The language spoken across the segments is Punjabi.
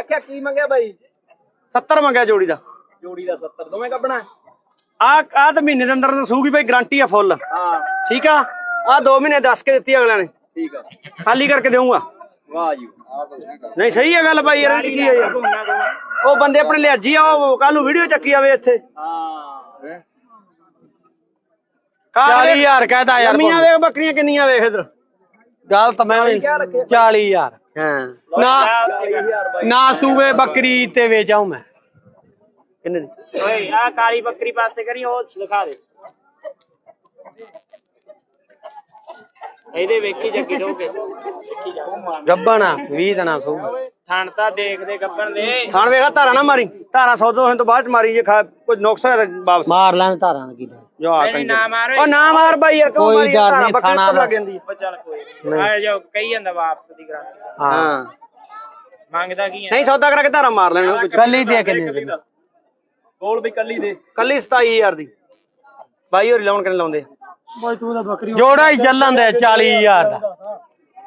ਲੱਖਿਆ ਕੀ ਮੰਗਿਆ ਬਾਈ? 70 ਮੰਗਿਆ ਜੋੜੀ ਦਾ। ਜੋੜੀ ਦਾ 70 ਦੋਵੇਂ ਕੱਢਣਾ ਆ ਆ ਤਾਂ ਮਹੀਨੇ ਦੇ ਅੰਦਰ ਦੱਸੂਗੀ ਬਈ ਗਾਰੰਟੀ ਆ ਫੁੱਲ ਹਾਂ। ਠੀਕ ਆ? ਆ 2 ਮਹੀਨੇ ਦੱਸ ਕੇ ਦਿੱਤੀ ਅਗਲਿਆਂ ਨੇ। ਠੀਕ ਆ। ਖਾਲੀ ਕਰਕੇ ਦੇਊਂਗਾ। ਵਾਹ ਜੀ। ਨਹੀਂ ਸਹੀ ਹੈ ਗੱਲ ਬਾਈ ਯਾਰ ਕੀ ਹੈ ਯਾਰ? ਉਹ ਬੰਦੇ ਆਪਣੇ ਲਿਆਜੀ ਆ ਉਹ ਕੱਲ ਨੂੰ ਵੀਡੀਓ ਚੱਕੀ ਆਵੇ ਇੱਥੇ। ਹਾਂ। 40000 ਕਹਿਦਾ ਯਾਰ ਲੰਮੀਆਂ ਵੇਖ ਬੱਕਰੀਆਂ ਕਿੰਨੀਆਂ ਵੇਖ ਇਧਰ। ਗੱਲ ਤਾਂ ਮੈਂ ਵੀ 40000 ਹਾਂ। ਨਾ 40000 ਬਾਈ ਨਾ ਸੂਵੇ ਬੱਕਰੀ ਤੇ ਵੇਚਾਉ ਮੈਂ। ਕਿੰਨੇ ਦੀ? ਓਏ ਆ ਕਾਲੀ ਬੱਕਰੀ ਪਾਸੇ ਕਰੀ ਉਹ ਦਿਖਾ ਦੇ। ਇਹਦੇ ਵੇਖੀ ਜੱਗੀ ਢੋਕੇ ਵੇਖੀ ਜਾ ਗੱਬਣਾ 20 ਦਿਨਾਂ ਸੂ। ਥਣ ਤਾਂ ਦੇਖਦੇ ਗੱਪਣ ਦੇ। ਥਾਣ ਵੇਖਾ ਧਾਰਾ ਨਾ ਮਾਰੀ। ਧਾਰਾ ਸੌਦੋ ਹੋਣ ਤੋਂ ਬਾਅਦ ਚ ਮਾਰੀ ਜੇ ਖਾ ਕੋਈ ਨੁਕਸ ਹੋਇਆ ਤਾਂ ਵਾਪਸ। ਮਾਰ ਲੈਣ ਧਾਰਾਂ ਕੀ ਜੋ ਆ ਨਹੀਂ ਨਾ ਮਾਰ ਉਹ ਨਾ ਮਾਰ ਬਾਈ ਯਾਰ ਕਿਉਂ ਕੋਈ ਮਾਰੀ ਡਰ ਧਾਰਾ ਨਹੀਂ, ਬੱਕਰੀ ਥਾਣਾ ਤੋਂ ਦਾ। ਲੱਗ ਜਾਂਦੀ ਹੈ। ਉਹ ਚੱਲ ਕੋਈ ਆ ਜਾ ਕਹੀ ਜਾਂਦਾ ਵਾਪਸ ਦੀ ਗਾਰੰਟੀ। ਹਾਂ। ਹਾਂ। ਮੰਗਦਾ ਕੀ ਆ? ਨਹੀਂ ਸੌਦਾ ਕਰਾ ਕੇ ਧਾਰਾ ਮਾਰ ਲੈਣਾ ਕੁਝ ਕੱਲੀ ਦੇ ਕਿੰਨੇ ਦੀ ਗੋਲ ਵੀ ਕੱਲੀ ਦੇ। ਕੱਲੀ 27000 ਦੀ। ਬਾਈ ਹੋਰੀ ਲਾਉਣ ਕਿੰਨੇ ਲਾਉਂਦੇ? ਜੋੜਾ ਹੀ ਚੱਲਣ ਦੇ 40000 ਦਾ।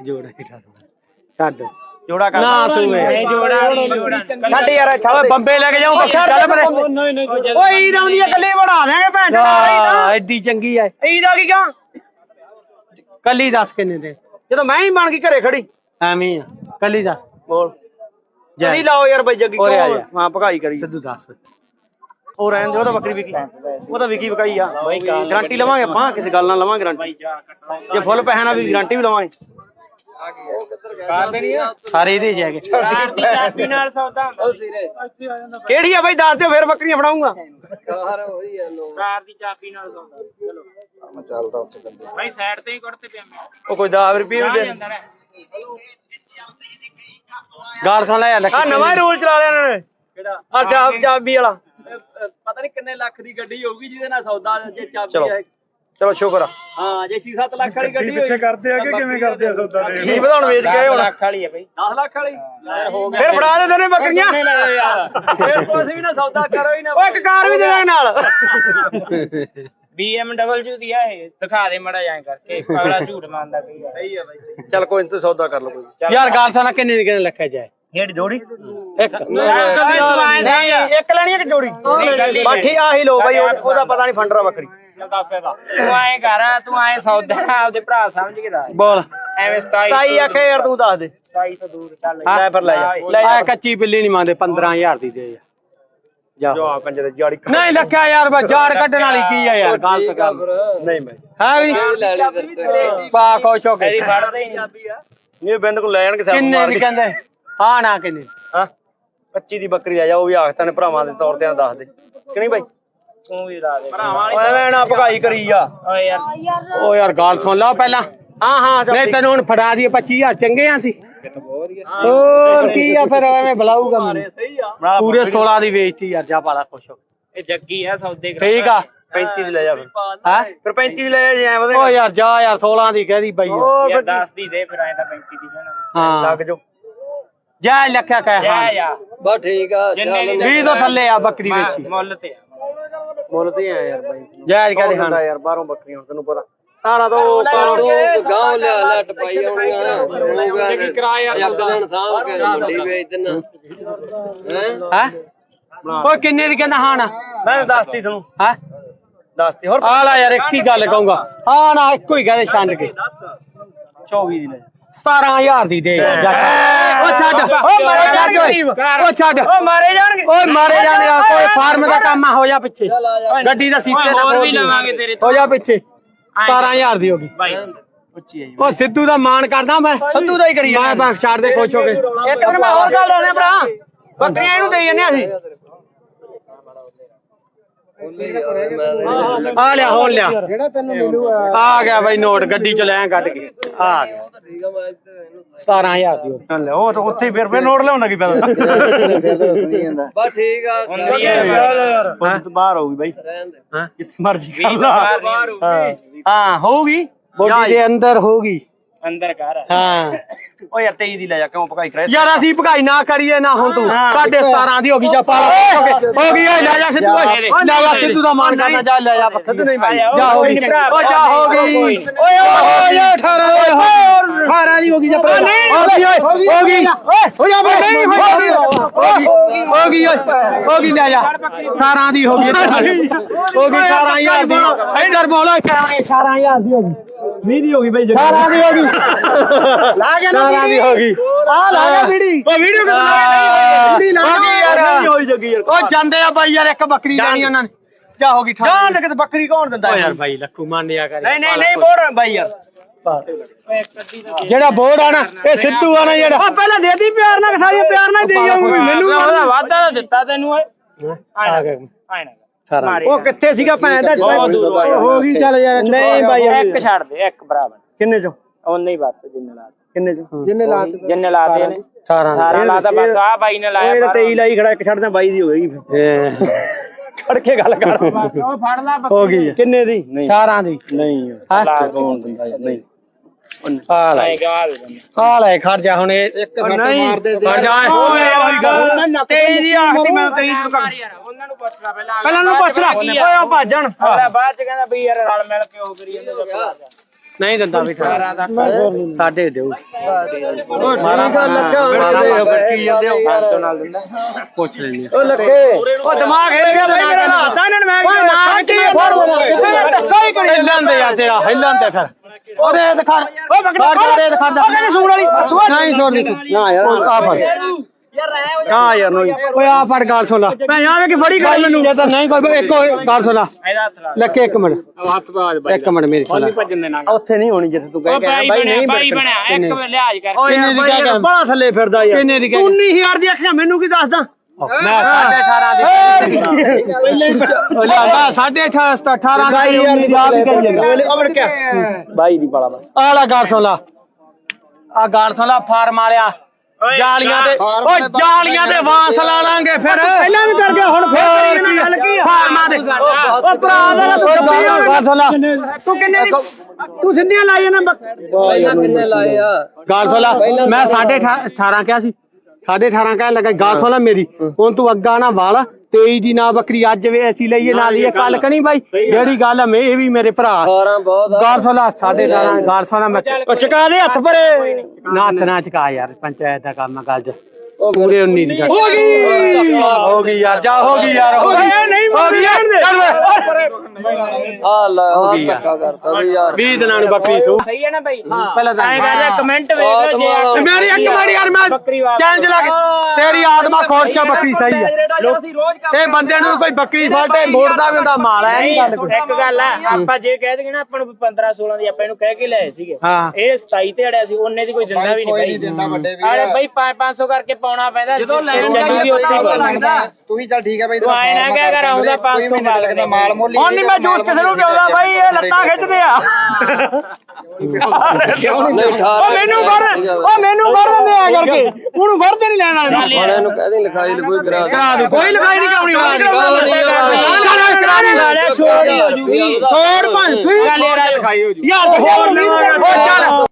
ਜੋੜਾ ਹੀ ਛੱਡ। ਜੋੜਾ ਕਰ ਨਾ ਸੂਵੇ ਇਹ ਜੋੜਾ ਨਹੀਂ ਜੋੜਾ ਛੱਡ ਯਾਰ ਓਏ ਬੰਬੇ ਲੈ ਕੇ ਜਾਊਂ ਚੱਲ ਮਰੇ। ਓਏ ਈਦ ਆਉਂਦੀ ਹੈ ਕੱਲੀ ਬਣਾ ਦੇਾਂਗੇ ਭੈਣ ਚੋਦ ਐਡੀ ਚੰਗੀ ਐ ਈਦ ਆ ਗਈ ਕਾਂ ਕੱਲੀ ਦੱਸ ਕਿੰਨੇ ਦੇ। ਜਦੋਂ ਮੈਂ ਹੀ ਬਣ ਗਈ ਘਰੇ ਖੜੀ। ਐਵੇਂ ਆ। ਕੱਲੀ ਦੱਸ। ਬੋਲ ਜੈ। ਨਹੀਂ ਲਾਓ ਯਾਰ ਬਾਈ ਜੱਗੀ ਆ? ਜਾ। ਹਾਂ ਭਗਾਈ ਕਰੀ। ਸਿੱਧੂ ਦੱਸ। ਉਹ ਰਹਿਣ ਦੇ ਉਹ ਤਾਂ ਬੱਕਰੀ ਵਿਕੀ। ਉਹ ਤਾਂ ਵਿਕੀ ਵਿਕਾਈ ਆ। ਗਾਰੰਟੀ ਲਵਾਂਗੇ ਆਪਾਂ ਕਿਸੇ ਗੱਲ ਨਾਲ ਲਵਾਂਗੇ ਗਾਰੰਟੀ। ਜੇ ਫੁੱਲ ਪੈਸੇ ਨਾਲ ਵੀ ਗਾਰੰਟੀ ਵੀ ਲਵਾਂਗੇ। ਕਰ ਦੇਣੀ ਆ? ਸਾਰੇ ਇਹਦੇ ਕਾਰ ਦੀ ਚਾਬੀ ਨਾਲ ਸੌਦਾ ਹੁੰਦਾ। ਕਿਹੜੀ ਆ ਬਾਈ? ਦੱਸ ਦਿਓ ਫਿਰ ਬੱਕਰੀਆਂ ਫੜਾਉਂਗਾ। ਕਾਰ ਹੋਈ ਆ ਲੋ। ਕਾਰ ਦੀ ਚਾਬੀ ਨਾਲ ਸੌਦਾ। ਚਲੋ। ਮੈਂ ਚੱਲਦਾ ਉੱਥੇ ਬੰਦੇ ਭਾਈ ਸਾਈਡ ਤੇ ਹੀ ਕੁੜਤੇ ਪਿਆ ਮੈਂ। ਉਹ ਕੋਈ 10 ਰੁਪਏ ਵੀ ਦੇ ਜਾਂਦਾ ਨਾ ਗਾਲ ਸੁਣ ਲੈ ਯਾਰ ਆ ਨਵਾਂ ਰੂਲ ਚਲਾ ਲਿਆ ਇਹਨਾਂ ਨੇ। ਕਿਹੜਾ? ਆ ਚਾਬ ਚਾਬੀ ਵਾਲਾ। ਇਹ, ਅਹ, ਪਤਾ ਨਹੀਂ ਕਿੰਨੇ ਲੱਖ ਦੀ ਗੱਡੀ ਹੋਊਗੀ ਜਿਹਦੇ ਨਾਲ ਸੌਦਾ ਜੇ ਚਲੋ। ਚਾਬੀ ਹੈ। ਚਲੋ ਸ਼ੁਕਰ ਆ। ਹਾਂ ਜੇ 6-7 ਲੱਖ ਵਾਲੀ ਗੱਡੀ ਹੋਈ ਕਰਦੇ ਆ ਕਿ ਕਿਵੇਂ ਕਰਦੇ ਆ ਸੌਦਾ ਕੀ ਪਤਾ ਹੁਣ ਵੇਚ ਕੇ ਆਏ ਹੁਣ ਲੱਖ ਵਾਲੀ ਹੈ ਭਾਈ 10 ਲੱਖ ਵਾਲੀ? ਹੋ ਗਿਆ। ਫਿਰ ਫੜਾ ਦੇ ਦੋਨੇ ਬੱਕਰੀਆਂ। ਫੇਰ ਕੁਛ ਵੀ ਨਾ ਸੌਦਾ ਕਰੋ ਹੀ ਨਾ। ਓਏ ਇੱਕ ਕਾਰ ਵੀ ਦੇ ਦੇ ਨਾਲ। BMW ਦੀ ਆ ਇਹ। ਦਿਖਾ ਦੇ ਮੜਾ ਜਾਏ ਕਰਕੇ। ਅਗਲਾ ਝੂਠ ਮੰਨਦਾ ਕਈ। ਸਹੀ ਆ ਬਾਈ ਚੱਲ ਕੋਈ ਨਹੀਂ ਸੌਦਾ ਕਰ ਲਓ ਕੋਈ ਯਾਰ ਗਾਲ ਸੁਣ ਕਿੰਨੇ ਦੀ ਕਿੰਨੇ ਲੱਖਾ ਜਾਏ ਕਿਹੜੀ ਜੋੜੀ। ਇੱਕ ਨਹੀਂ ਇੱਕ ਲੈਣੀ ਹੈ ਕਿ ਜੋੜੀ। ਬਾਠੀ ਆਹੀ ਲੋ ਬਾਈ ਉਹ- ਉਹਦਾ ਪਤਾ ਨਹੀਂ ਫੰਡਰਾ ਬੱਕਰੀ। ਤੂੰ ਐਂ ਕਰ ਤੂੰ ਐਂ ਸੌਦਾ ਨਾ ਆਪਦੇ ਭਰਾ ਸਮਝ ਕੇ ਦੱਸ। ਬੋਲ। ਐਵੇਂ 27 ਤਾਈ ਆਖੇ ਯਾਰ ਤੂੰ ਦੱਸ ਦੇ। 27 ਤੋਂ ਦੂਰ ਚੱਲ ਲੈ ਫਿਰ ਲੈ ਜਾ। ਲੈ ਆ ਕੱਚੀ ਬਿੱਲੀ ਨਹੀਂ ਮੰਗਦੇ 15000 ਦੀ ਦੇ ਜਾ ਜਾ ਕੰਜੇ ਦੇ ਜਾੜੀ ਨਹੀਂ ਲੱਖਿਆ ਯਾਰ ਬਾਜ਼ਾਰ ਕੱਢਣ ਵਾਲੀ ਕੀ ਆ ਯਾਰ ਗਲਤ ਗੱਲ। ਨਹੀਂ ਬਾਈ। ਹੈ ਵੀ ਲੈ ਲਈ ਫਿਰ ਪਾ ਖੁਸ਼ ਹੋ ਕੇ। ਇਹਦੀ ਫੜਦੇ ਹੀ ਨਹੀਂ ਚਾਬੀ ਆ। ਇਹ ਬਿੰਦ ਕੋਲ ਲੈ ਜਾਣਗੇ ਸਾਬ ਕਿੰਨੇ ਮਾਰ ਦੀ ਕੇ। ਕਹਿੰਦੇ? ਹਾਂ ਨਾ ਕਿੰਨੇ ਹਾਂ 25 ਦੀ ਬੱਕਰੀ ਆ ਜਾ ਉਹ ਵੀ ਆਖਤਾਂ ਨੇ ਭਰਾਵਾਂ ਦੇ ਤੌਰ ਤੇ ਆ ਦੱਸ ਦੇ। ਕਿ ਨਹੀਂ ਬਾਈ? ਤੂੰ ਵੀ ਲਾ ਦੇ। ਓਏ ਐਵੇਂ ਨਾ ਭਗਾਈ ਕਰੀ ਆ। ਓਏ ਯਾਰ। ਓ ਯਾਰ ਗੱਲ ਸੁਣ ਲਓ ਪਹਿਲਾਂ। ਹਾਂ ਹਾਂ ਚੱਲ ਨਹੀਂ ਠੀਕ। ਤੈਨੂੰ ਹੁਣ ਫੜਾ ਦਈਏ 25000 ਚੰਗੇ ਆ ਸੀ ਹੋਰ ਕੀ ਆ ਫਿਰ ਐਵੇਂ ਬੁਲਾਊਗਾ ਮੈਨੂੰ। ਸਹੀ ਆ। ਬਣਾ ਪੂਰੇ 16 ਦੀ ਵੇਚਤੀ ਯਾਰ ਜਾ ਪਾਲਾ ਖੁਸ਼ ਹੋ। ਕੇ। ਇਹ ਜੱਗੀ ਆ ਸੌਦੇ ਕਰਾ ਠੀਕ ਆ। 35 ਦੀ ਲੈ ਜਾ ਫਿਰ। ਹੈ? ਫਿਰ 35 ਦੀ ਲੈ ਜਾ ਜੇ ਐ ਵਧੇ ਓ ਯਾਰ ਜਾ ਯਾਰ 16 ਦੀ ਕਹਿਦੀ ਬਈ ਯਾਰ। ਉਹ ਯਾਰ ਫਿਰ 10 ਦੀ ਦੇ ਫਿਰ ਐਂ ਤਾਂ 35 ਦੀ ਜਾਣਾ ਹਾਂ। ਲੱਗ ਜੋ ਜਾ ਲੱਖਿਆ ਕਹਿ। ਹਾਂ ਜਾ ਬਸ ਠੀਕ ਆ ਜਿੰਨੇ ਦੀ 20 ਤੋਂ ਥੱਲੇ ਆ ਬੱਕਰੀ ਵੇਚੀ। ਮੁੱਲ ਤੇ। ਮੁੱਲ ਤੇ ਆ ਯਾਰ ਬਾਈ। ਜਾਇਜ਼ ਕਹਦੇ ਹਾਂ ਹੁੰਦਾ ਯਾਰ ਬਾਹਰੋਂ ਬੱਕਰੀਆਂ ਹੁਣ ਤੈਨੂੰ ਪਤਾ। ਸਾਰਾ ਤਾਂ ਉਹ ਪਾਲੋ ਤੂੰ ਗਾਉਂ ਲਿਆ ਲੱਟ ਪਾਈ ਆਉਣੀਆਂ ਹੋਊਗਾ ਕੀ ਕਿਰਾਇਆ ਇੱਕ ਦਿਨ ਸਾਂਭ ਕੇ ਵੱਡੀ ਵੇਚ ਦੇਣਾ ਹੈ? ਹੈ? ਓ ਕਿੰਨੇ ਦੀ ਕਹਿੰਦਾ ਹਾਂ ਮੈਂ ਦੱਸਤੀ ਤੁਹਾਨੂੰ। ਹੈ? ਦੱਸਤੀ ਹੋਰ ਆ ਲੈ ਯਾਰ ਇੱਕ ਹੀ ਗੱਲ ਕਹੂੰਗਾ। ਹਾਂ ਨਾ ਇੱਕੋ ਹੀ ਕਹਦੇ ਛੰਡ ਕੇ। 24 ਦੀ ਲੈ। ਜਾ 17000 ਦੀ ਦੇ। ਜਾ। ਓ ਛੱਡ। ਓ ਮਾਰੇ ਜਾਣਗੇ ਓਏ। ਓ ਛੱਡ। ਉਹ ਮਾਰੇ ਜਾਣਗੇ। ਓਏ ਮਾਰੇ ਜਾਣਗੇ ਕੋਈ ਫਾਰਮ ਦਾ ਕੰਮ ਆ ਹੋ ਜਾ ਪਿੱਛੇ। ਗੱਡੀ ਦਾ ਸੀਸੇ ਨਾ ਹੋਰ ਖੋਲ ਵੀ ਦੀ। ਲਵਾਂਗੇ ਤੇਰੇ ਤੋਂ। ਹੋ ਜਾ ਪਿੱਛੇ। 17000 ਦੀ ਹੋ ਗਈ। ਭਾਈ ਉੱਚੀ ਹੈ ਜੀ। ਓ ਸਿੱਧੂ ਦਾ ਮਾਣ ਕਰਦਾ ਮੈਂ। ਸੰਧੂ ਦਾ ਹੀ ਕਰੀ ਮੈਂ ਦੇ ਖੁਸ਼ ਹੋ ਕੇ। ਇੱਕ ਦਿਨ ਮੈਂ ਹੋਰ ਗੱਲ ਲਾਉਣੇ ਭਰਾ। ਬੱਕਰੀਆਂ ਇਹਨੂੰ ਦੇਈ ਜੰਨੇ ਅਸੀਂ। ਆ ਲਿਆ। ਹੁਣ ਲਿਆ ਜਿਹੜਾ ਤੈਨੂੰ ਮਿਲੂਗਾ ਆ। ਗਿਆ ਬਾਈ ਨੋਟ ਗੱਡੀ ਚ ਲੈ ਕੱਢ ਕੇ। ਆ ਗਿਆ। 17000 ਦੀ ਹੋ ਗਈ ਲੈ ਉਹ ਤਾਂ ਉੱਥੇ ਹੀ ਫਿਰ ਫਿਰ ਨੋਟ ਲਿਆਉਣਾ ਕੀ ਪੈਦਾ ਬਸ ਠੀਕ ਆ ਹੁੰਦੀ ਹੈ ਉਹ ਤਾਂ ਬਾਹਰ ਹੋਊਗੀ ਬਾਈ। ਰਹਿਣ ਦੇ। ਹਾਂ ਜਿੱਥੇ ਮਰਜ਼ੀ ਕਰ ਲਾ। ਬਾਹਰ ਹੋਊਗੀ। ਹਾਂ। ਹੋਊਗੀ? ਬੋਡੀ ਦੇ ਅੰਦਰ ਹੋਗੀ ਅੰਦਰ ਕਰ ਹਾਂ ਓ ਯਾਰ 23 ਦੀ ਲੈ ਜਾ ਕਿਉਂ ਭਗਾਈ ਕਰੇ ਯਾਰ ਅਸੀਂ ਭਗਾਈ ਨਾ ਕਰੀਏ ਨਾ ਹੁਣ ਤੂੰ ਸਾਢੇ 17 ਦੀ ਹੋ ਗਈ ਜਾ ਪਾਲਾ ਹੋ ਗਈ ਓਏ ਲੈ ਜਾ ਸਿੱਧੂ ਓਏ ਲੈ ਜਾ ਸਿੱਧੂ ਦਾ ਮਾਨ ਕਰਨਾ ਜਾ ਲੈ ਜਾ ਸਿੱਧੂ ਨਹੀਂ ਭਾਈ ਜਾ ਹੋ ਗਈ ਓ ਜਾ ਹੋ ਗਈ ਓਏ ਓਏ 18 ਓਏ 18 ਦੀ ਹੋ ਗਈ ਜਾ ਹੋ ਗਈ ਓਏ ਹੋ ਗਈ ਓਏ ਹੋ ਜਾ ਬਈ ਹੋ ਗਈ ਓਏ ਹੋ ਗਈ ਲੈ ਜਾ 18 ਦੀ ਹੋ ਗਈ ਹੋ ਗਈ 18000 ਦੀ ਇੱਧਰ ਬੋਲੋ 18000 ਦੀ ਹੋ ਗਈ ਵੀਹ ਹੋ ਗਈ ਬਈ ਜਗ੍ਹਾ। ਸਾਰਾ ਦੀ ਹੋ ਗਈ। ਲਾ ਗਿਆ ਨਾ ਸਾਰਾ ਦੀ ਹੋ ਗਈ। ਆ ਲਾ ਗਿਆ ਬੀੜੀ। ਉਹ ਵੀਡੀਓ ਕਿਉਂ ਲਾ ਗਿਆ ਨਾ ਹੋ ਗਈ ਯਾਰ। ਨਹੀਂ ਹੋਈ ਜਗੀ ਯਾਰ ਉਹ ਜਾਂਦੇ ਆ ਬਾਈ ਯਾਰ ਇੱਕ ਬੱਕਰੀ ਲੈਣੀ ਉਹਨਾਂ ਨੇ। ਜਾ ਹੋ ਗਈ ਠਾਣ। ਲੱਗੇ ਤੇ ਬੱਕਰੀ ਕੌਣ ਦਿੰਦਾ ਓ ਯਾਰ ਬਾਈ ਲੱਖੂ ਮੰਨਿਆ ਕਰ। ਨਹੀਂ ਨਹੀਂ ਨਹੀਂ ਬੋੜ ਬਾਈ ਯਾਰ। ਜਿਹੜਾ ਬੋਰਡ ਆ ਨਾ ਇਹ ਸਿੱਧੂ ਆ ਨਾ ਜਿਹੜਾ। ਆ ਪਹਿਲਾਂ ਦੇ ਦੀ ਪਿਆਰ ਨਾਲ ਸਾਰੀ ਪਿਆਰ ਨਾਲ ਦੇ ਜਾਊਂਗੀ ਮੈਨੂੰ ਵਾਦਾ ਦਿੱਤਾ ਤੈਨੂੰ ਆ ਆ ਗਿਆ। ਆਇਨਾ 18 ਉਹ ਕਿੱਥੇ ਸੀਗਾ ਭੈਣ ਦਾ? ਹੋ ਗਈ ਚੱਲ ਯਾਰ ਨਹੀਂ ਬਾਈ ਇੱਕ ਛੱਡ ਦੇ ਇੱਕ ਬਰਾਬਰ ਕਿੰਨੇ ਚੋਂ? ਉਹਨੇ ਹੀ ਬਸ ਜਿੰਨੇ ਲਾਤ ਕਿੰਨੇ ਚੋਂ? ਜਿੰਨੇ ਲਾਤ ਜਿੰਨੇ ਲਾਤੇ ਨੇ। 18 18 ਲਾਤਾ ਬਸ ਆ ਬਾਈ ਨੇ ਲਾਇਆ ਇਹ 23 ਲਾਈ ਖੜਾ ਇੱਕ ਛੱਡਦਾ ਬਾਈ ਦੀ ਹੋ ਗਈ ਖੜ ਕੇ ਗੱਲ ਕਰ। ਉਹ ਫੜ ਲੈ ਹੋ ਕਿੰਨੇ ਦੀ? 18 ਦੀ। ਨਹੀਂ ਹਾਂ। ਕੌਣ ਦਿੰਦਾ ਨਹੀਂ। ਆ ਲੈ। ਆ ਲੈ ਖੜ ਜਾ ਹੁਣ ਇਹ ਇੱਕ ਸੱਟ ਮਾਰਦੇ ਖੜ ਜਾ। ਓਏ ਉਹੀ ਗੱਲ। 23 ਦੀ ਆਖਦੀ ਮੈਂ 23 ਤੋਂ ਉਹਨਾਂ ਨੂੰ ਪੁੱਛ ਲੈ ਪਹਿਲਾਂ ਪਹਿਲਾਂ ਨੂੰ ਪੁੱਛ ਲੈ। ਓਏ ਆ ਭਾਜਣ ਬਾਅਦ ਚ ਕਹਿੰਦਾ ਵੀ ਯਾਰ ਰਲ ਮਿਲ ਕੇ ਉਹ ਕਰੀ ਜਾਂਦੇ ਨਹੀਂ ਦਿੰਦਾ ਵੀ 18 ਤੱਕ। ਸਾਡੇ ਦਿਓ। ਮਾਰਾ ਗੱਲ ਲੱਗਾ ਬੱਕੀ ਜਾਂਦੇ ਹੋ 500 ਨਾਲ ਦਿੰਦਾ। ਪੁੱਛ ਲੈਂਦੇ ਓ ਲੱਗੇ। ਓ ਦਿਮਾਗ ਹਿੱਲ ਗਿਆ ਬਾਈ ਮੇਰਾ ਹਾਸਾ ਇਹਨਾਂ ਨੇ ਮੈਂ ਓਏ ਨਾ ਕੀ ਧੱਕਾ ਹੀ ਕਰੀ ਹਿੱਲਣ ਦੇ ਯਾਰ ਤੇਰਾ ਹਿੱਲਣ ਦੇ ਫਿਰ। ਉਹਦੇ ਦਿਖਾ ਓਏ ਬੱਕਰਾ ਖੜ ਜਾ ਦੇ ਦਿਖਾ ਕਹਿੰਦੇ ਸੂਣ ਵਾਲੀ। ਸੂਣ ਨਹੀਂ ਛੋੜ ਦੇ ਨਾ ਯਾਰ ਆ ਫੜ। ਹਾਂ ਯਾਰ ਨੋਈ ਓਏ ਆ ਫੜ ਗੱਲ ਸੁਣ ਲਾ। ਮੈਂ ਆਵੇਂ ਕਿ ਬੜੀ ਗੱਲ ਮੈਨੂੰ। ਜੇ ਤਾਂ ਨਹੀਂ ਕੋਈ ਇੱਕ ਗੱਲ ਸੁਣ ਲਾ। ਇਹਦਾ ਹੱਥ ਲਾ। ਲੱਕੇ ਇੱਕ ਮਿੰਟ। ਹੱਥ ਬਾਜ ਇੱਕ ਮਿੰਟ ਮੇਰੀ ਸੁਣ ਲਾ। ਭੱਜਣ ਦੇ ਨਾਲ ਉੱਥੇ ਨਹੀਂ ਹੋਣੀ ਜਿੱਥੇ ਤੂੰ ਕਹਿ ਉਹ ਕੇ ਬਾਈ ਬਾਈ ਨਹੀਂ ਬਾਈ ਬਣਿਆ। ਇੱਕ ਵੇ ਲਿਹਾਜ਼ ਕਰ ਕਿੰਨੇ ਦੀ ਬਾਈ ਕਹਿ ਯਾਰ ਬੜਾ ਥੱਲੇ ਫਿਰਦਾ ਯਾਰ ਕਿੰਨੇ ਦੀ ਕਹਿ 19000 ਦੀ ਅੱਖਾਂ ਮੈਨੂੰ ਕੀ ਦੱਸਦਾ? ਮੈਂ 18.5 ਦੀ ਉਹ ਲੈ ਮੈਂ 18.5 18 ਦੀ 19 ਦੀ ਆ ਵੀ ਕਹੀ ਜਾਂਦਾ ਅਮਰ ਕਿਆ? 22 ਦੀ ਪਾਲਾ ਬਸ। ਆ ਲੈ ਗੱਲ ਸੁਣ ਲਾ। ਆ ਗੱਲ ਸੁਣ ਲਾ ਫਾਰਮ ਵਾਲਿਆ। ਜਾਲੀਆਂ ਤੇ ਓ ਜਾਲੀਆਂ ਤੇ ਵਾਂਸ ਲਾ ਲਾਂਗੇ ਫਿਰ। ਪਹਿਲਾਂ ਵੀ ਕਰ ਗਿਆ ਹੁਣ ਫੇਰ ਹੋਰ ਕਰੀ ਕੀ? ਗੱਲ ਕੀ ਆ? ਫਾਰਮਾਂ ਦੇ ਓ ਭਰਾ ਦਾ ਓਏ ਗੱਲ ਗੱਲ ਸੁਣ ਲਾ। ਤੂੰ ਕਿੰਨੇ ਤੂੰ ਸਿੱਧੀਆਂ ਲਾਈ ਜਾਂਦਾ ਕਿੰਨੇ ਲਾਏ ਆ? ਸੁਣ ਲਾ। ਮੈਂ 18.5 ਕਿਹਾ ਸੀ। 18.5 ਕਹਿਣ ਲੱਗਾ ਗੱਲ ਸੁਣ ਲਾ ਮੇਰੀ ਹੁਣ ਤੂੰ ਅੱਗਾ ਨਾ ਵਾਲ 23 ਦੀ ਨਾ ਬੱਕਰੀ ਅੱਜ ਵੇ ਅਸੀਂ ਲਈਏ ਨਾ ਲਈਏ ਕੱਲ ਕਣੀ ਬਾਈ। ਜਿਹੜੀ ਗੱਲ ਆ ਮੈਂ ਇਹ ਵੀ ਮੇਰੇ ਭਰਾ। 18 ਬਹੁਤ ਆ। ਗੱਲ ਸੁਣ ਲਾ 18.5 ਗੱਲ ਸੁਣ ਲਾ ਮੈਂ ਓ ਚਕਾ ਦੇ ਹੱਥ ਪਰੇ। ਨਾ ਹੱਥ ਨਾ ਚਕਾ ਯਾਰ ਪੰਚਾਇਤ ਦਾ ਕੰਮ ਗੱਲ ਪੂਰੇ 19 ਦੀ ਗੱਲ ਹੋ ਗਈ। ਹੋ ਗਈ ਯਾਰ ਜਾ ਹੋ ਗਈ ਯਾਰ ਹੋ ਗਈ। ਨਹੀਂ ਹੋ ਗਈ ਯਾਰ ਚੱਲ ਵੇ। ਆ ਲੈ ਆ ਧੱਕਾ ਕਰਤਾ ਵੀ ਯਾਰ। 20 ਦਿਨਾਂ ਨੂੰ ਬੱਕਰੀ ਸੂ। ਸਹੀ ਹੈ ਨਾ ਬਾਈ? ਪਹਿਲਾਂ ਤਾਂ ਐਂ ਕਰ ਕਮੈਂਟ ਵੇਖ ਜੇ। ਮੇਰੀ ਇੱਕ ਵਾਰੀ ਯਾਰ ਮੈਂ। ਚੈਲੰਜ ਲਾ ਕੇ ਤੇਰੀ ਆਤਮਾ ਖੋਰਚਾ ਬੱਕਰੀ ਸਹੀ ਹੈ ਇਹ ਬੰਦੇ ਨੂੰ ਕੋਈ ਬੱਕਰੀ ਫਾਲਟੇ ਮੋੜਦਾ ਵੀ ਹੁੰਦਾ ਮਾਲ ਐ ਨਹੀਂ ਗੱਲ ਕੋਈ। ਇੱਕ ਗੱਲ ਆ ਆਪਾਂ ਜੇ ਕਹਿ ਦਈਏ ਨਾ ਆਪਾਂ ਨੂੰ 15 16 ਦੀ ਆਪਾਂ ਇਹਨੂੰ ਕਹਿ ਕੇ ਲਿਆਏ ਸੀਗੇ। ਹਾਂ। ਇਹ 27 ਤੇ ਅੜਿਆ ਸੀ ਉਹਨੇ ਦੀ ਕੋਈ ਦਿੰਦਾ ਵੀ ਨਹੀਂ ਬਾਈ। ਦਿੰਦਾ ਵੱਡੇ ਵੀ ਅਰੇ ਬਾਈ 500 ਕਰਕੇ ਪਾਉਣਾ ਪੈਂਦਾ ਜਦੋਂ ਲੈਣ ਵੀ ਉੱਥੇ ਹੀ ਬਣਦਾ ਤੂੰ ਵੀ ਚੱਲ ਠੀਕ ਹੈ ਬਾਈ ਤੂੰ ਆਏ ਨਾ ਕਿਆ ਕਰ ਆਉਂਦਾ 500 ਮਾਲ ਲੱਗਦਾ ਮਾਲ ਮੋਲੀ ਹੁਣ ਨਹੀਂ ਮੈਂ ਜੂਸ ਕਿਸੇ ਨੂੰ ਪਿਆਉਂਦਾ ਬਾਈ ਇਹ ਲੱਤਾਂ ਖਿੱਚਦੇ ਆ। ਨਹੀਂ? ਓ ਮੈਨੂੰ ਫੜ ਓ ਮੈਨੂੰ ਫੜ ਦਿੰਦੇ ਆ ਕਰਕੇ। ਉਹਨੂੰ ਫੜਦੇ ਨਹੀਂ ਲੈਣ ਵਾਲੇ ਹੁਣ ਇਹਨੂੰ ਕਹਦੇ ਲਿਖਾਈ ਲਗੋਈ ਕਰਾ ਦੇ। ਕਰਾ ਦੂ ਕੋਈ ਲਗਾਈ ਨਹੀਂ ਕਰਾਉਣੀ ਬਾਹਰ ਕਰਾ ਕਰਾ ਛੋੜ ਹੋ ਜੂਗੀ ਛੋੜ ਭਾਂ ਗੱਲ ਯਾਰ ਯਾਰ ਹੋਰ ਉਹ ਚੱਲ।